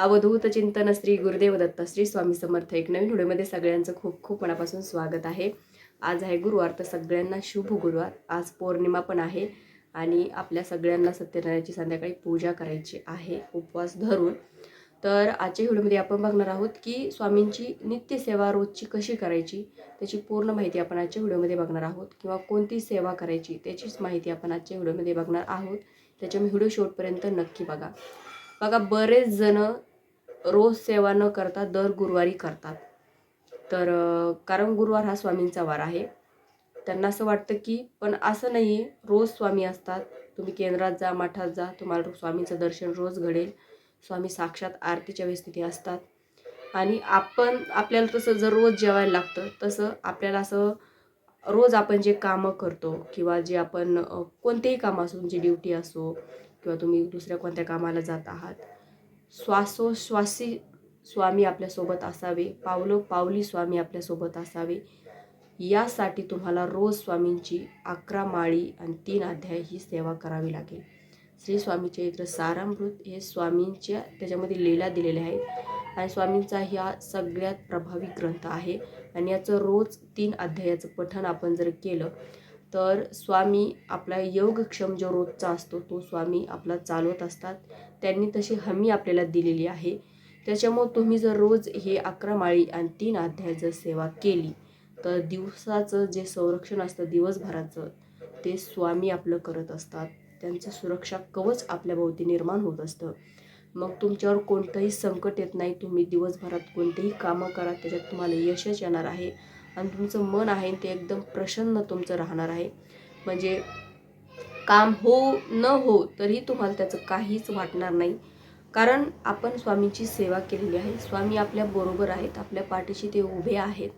अवधूत चिंतन श्री गुरुदेव दत्त श्री स्वामी समर्थ एक नवीन व्हिडिओमध्ये सगळ्यांचं खूप खूप मनापासून स्वागत आहे. आज आहे गुरुवार तर सगळ्यांना शुभ गुरुवार. आज पौर्णिमा पण आहे आणि आपल्या सगळ्यांना सत्यनारायणाची संध्याकाळी पूजा करायची आहे उपवास धरून. तर आजच्या व्हिडिओमध्ये आपण बघणार आहोत की स्वामींची नित्यसेवा रोजची कशी करायची त्याची पूर्ण माहिती आपण आजच्या व्हिडिओमध्ये बघणार आहोत किंवा कोणती सेवा करायची त्याचीच माहिती आपण आजच्या व्हिडिओमध्ये बघणार आहोत. त्याच्या व्हिडिओ शेवटपर्यंत नक्की बघा. बघा बरेच जण रोज सेवा न करता दर गुरुवारी करतात. तर कारण गुरुवार हा स्वामींचा वार आहे. त्यांना असं वाटतं की पण असं नाही आहे रोज स्वामी असतात. तुम्ही केंद्रात जा मठात जा तुम्हाला स्वामींचं दर्शन रोज घडेल. स्वामी साक्षात आरतीच्या वेळेस तिथे असतात. आणि आपण आपल्याला तसं जर रोज जेवायला लागतं तसं आपल्याला असं रोज आपण जे कामं करतो किंवा जे आपण कोणतेही काम असो तुमची ड्युटी असो किंवा तुम्ही दुसऱ्या कोणत्या कामाला जात आहात श्वासोश्वासी स्वामी आपल्यासोबत असावे. पावलो पावली स्वामी आपल्यासोबत असावे. यासाठी तुम्हाला रोज स्वामींची अकरा माळी आणि तीन अध्याय ही सेवा करावी लागेल. श्री स्वामी चरित्र सारामृत हे स्वामींच्या त्याच्यामध्ये लीला दिलेल्या आहेत. आणि स्वामींचा ह्या सगळ्यात प्रभावी ग्रंथ आहे. आणि याचं रोज तीन अध्यायाचं पठण आपण जर केलं तर स्वामी आपला योगक्षम जो रोजचा असतो तो स्वामी आपला चालवत असतात. त्यांनी तशी हमी आपल्याला दिलेली आहे. त्याच्यामुळं तुम्ही जर रोज हे अकरा माळी आणि तीन अध्याय जर सेवा केली तर दिवसाचं जे संरक्षण असतं दिवसभराचं ते स्वामी आपलं करत असतात. त्यांचं सुरक्षा कवच आपल्याभोवती निर्माण होत असतं. मग तुमच्यावर कोणतंही संकट येत नाही. तुम्ही दिवसभरात कोणतेही कामं करा त्याच्यात तुम्हाला यशच येणार आहे. आणि तुमचं मन आहे ते एकदम प्रसन्न तुमचं राहणार आहे. म्हणजे काम हो न हो तरी तुम्हाला त्याचं काहीच वाटणार नाही. कारण आपण स्वामींची सेवा केलेली आहे. स्वामी आपल्या बरोबर आहेत. आपल्या पाठीशी ते उभे आहेत.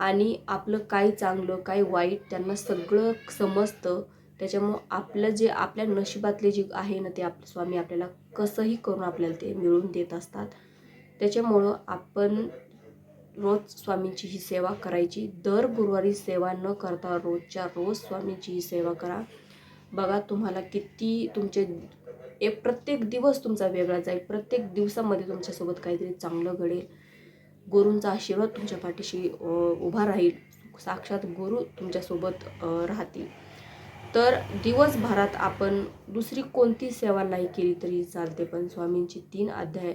आणि आपलं काय चांगलं काय वाईट त्यांना सगळं समजतं. त्याच्यामुळं आपलं जे आपल्या नशिबातले जे आहे ना ते आप स्वामी आपल्याला कसंही करून आपल्याला ते मिळवून देत असतात. त्याच्यामुळं आपण रोज स्वामींची ही सेवा करायची. दर गुरुवारी सेवा न करता रोजच्या रोज स्वामींची ही सेवा करा. बघा तुम्हाला किती तुमचे एक प्रत्येक दिवस तुमचा वेगळा जाईल. प्रत्येक दिवसामध्ये तुमच्यासोबत काहीतरी चांगलं घडेल. गुरूंचा आशीर्वाद तुमच्या पाठीशी उभा राहील. साक्षात गुरु तुमच्यासोबत राहतील. तर दिवसभरात आपण दुसरी कोणती सेवा नाही केली तरी चालते पण स्वामींची तीन अध्याय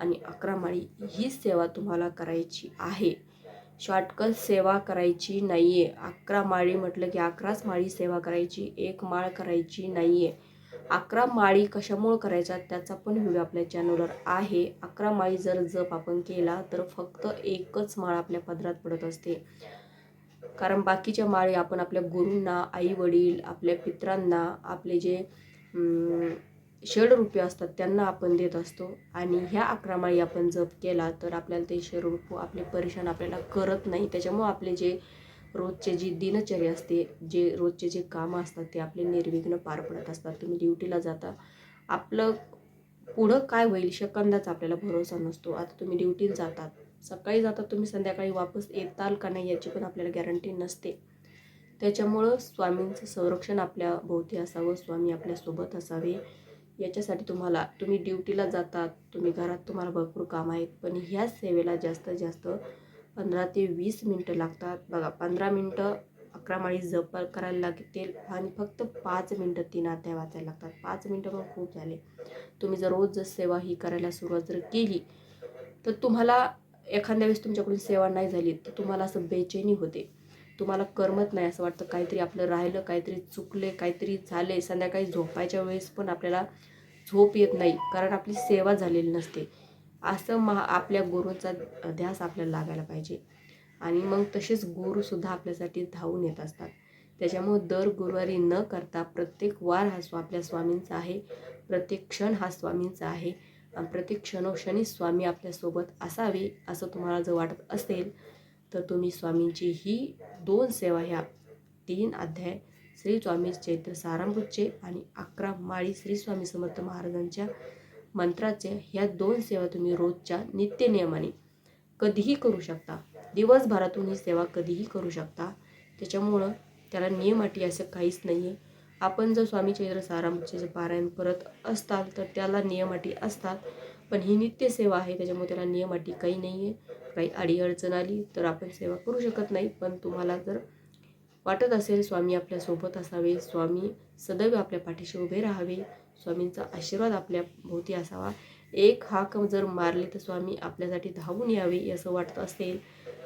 आणि अकरा माळी ही सेवा तुम्हाला करायची आहे. शॉर्टकट सेवा करायची नाही आहे अकरा माळी म्हटलं की अकराच माळी सेवा करायची एक माळ करायची नाही आहे अकरा माळी कशामुळं करायच्या त्याचा पण व्हिडिओ आपल्या चॅनलवर आहे. अकरा माळी जर जप आपण केला तर फक्त एकच माळ आपल्या पदरात पडत असते. कारण बाकीच्या माळी आपण आपल्या गुरूंना आई वडील आपल्या पित्रांना आपले जे शेड रुपये असतात त्यांना आपण देत असतो. आणि ह्या अकरा माळी आपण जप केला तर आपल्याला ते शेड षडरूप आपले परेशान आपल्याला करत नाही. त्याच्यामुळं आपले जे रोजचे जी दिनचर्या असते जे रोजचे जे कामं असतात ते आपले निर्विघ्न पार पडत असतात. तुम्ही ड्युटीला जाता. आपलं पुढं काय होईल सेकंदाचा आपल्याला भरोसा नसतो. आता तुम्ही ड्युटीला जातात. सकाळी जातात तुम्ही संध्याकाळी वापस येताल का नाही याची पण आपल्याला गॅरंटी नसते. त्याच्यामुळं स्वामींचं संरक्षण आपल्या भोवती असावं स्वामी आपल्यासोबत असावे. याच्यासाठी तुम्हाला तुम्ही ड्युटीला जातात तुम्ही घरात तुम्हाला भरपूर काम आहेत पण ह्या सेवेला जास्तीत जास्त पंधरा ते वीस मिनटं लागतात. बघा पंधरा मिनटं अकरा माळी जप करायला लागतील आणि फक्त पाच मिनटं तीन आत्या वाचायला लागतात. पाच मिनटं पण खूप झाले. तुम्ही जर रोज जर सेवा ही करायला सुरुवात जर केली तर तुम्हाला एखाद्या वेळेस तुमच्याकडून सेवा नाही झाली तर तुम्हाला असं बेचैनी होते. तुम्हाला करमत नाही असं वाटतं? काहीतरी आपलं राहिलं काहीतरी चुकले काहीतरी झाले संध्याकाळी झोपायच्या वेळेस पण आपल्याला झोप येत नाही कारण आपली सेवा झालेली नसते. असं महा आपल्या गुरूंचा ध्यास आपल्याला लागायला पाहिजे. आणि मग तसेच गुरुसुद्धा आपल्यासाठी धावून येत असतात. त्याच्यामुळं दर गुरुवारी न करता प्रत्येक वार हा स्वा आपल्या स्वामींचा आहे. प्रत्येक क्षण हा स्वामींचा आहे. आणि प्रत्येक क्षणोक्षणी स्वामी आपल्यासोबत असावे असं तुम्हाला जर वाटत असेल तर तुम्ही स्वामींची ही दोन सेवा ह्या तीन अध्याय श्री स्वामी चैत्र सारामृतचे आणि अकरा माळी श्री स्वामी समर्थ महाराजांच्या मंत्राचे ह्या दोन सेवा तुम्ही रोजच्या नित्य नियमाने कधीही करू शकता. दिवसभरातून ही सेवा कधीही करू शकता. त्याच्यामुळं त्याला नियम अटी असं काहीच नाही आहे आपण जर स्वामी चैत्र सारामृतचे पारायण करत असताल तर त्याला नियम अटी असतात. पण ही नित्य सेवा आहे त्याच्यामुळे त्याला नियम अटी काही नाही आहे काही अडीअडचण आली तर आपण सेवा करू शकत नाही. पण तुम्हाला जर वाटत असेल स्वामी आपल्यासोबत असावे स्वामी सदैव आपल्या पाठीशी उभे राहावे स्वामींचा आशीर्वाद आपल्या भोवती असावा. एक हाक जर मारले तर स्वामी आपल्यासाठी धावून यावे असं वाटत असेल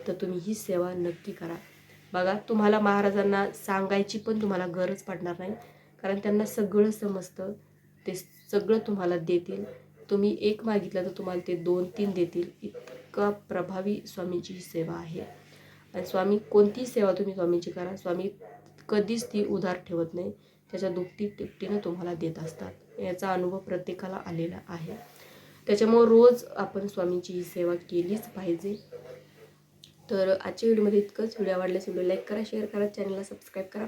तर तुम्ही ही सेवा नक्की करा. बघा तुम्हाला महाराजांना सांगायची पण तुम्हाला गरज पडणार नाही. कारण त्यांना सगळं समजतं. ते सगळं तुम्हाला देतील. तुम्ही एक मागितलं तर तुम्हाला ते दोन तीन देतील. इतका प्रभावी स्वामीची ही सेवा आहे. आणि स्वामी कोणतीही सेवा तुम्ही स्वामीची करा. स्वामी कधीच ती उधार ठेवत नाही. त्याच्या दुपटी तिपटीनं तुम्हाला देत असतात. याचा अनुभव प्रत्येकाला आलेला आहे. त्याच्यामुळं रोज आपण स्वामींची ही सेवा केलीच पाहिजे. तर आजच्या व्हिडिओमध्ये इतकंच. व्हिडिओ आवडल्यास व्हिडिओ लाईक करा शेअर करा चॅनलला सबस्क्राईब करा.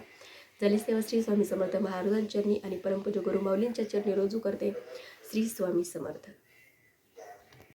झाली सेवा श्री स्वामी समर्थ महाराजांच्या चरणी आणि परमपूज गुरुमाऊलींच्या चरणी रोजू करते. श्री स्वामी समर्थ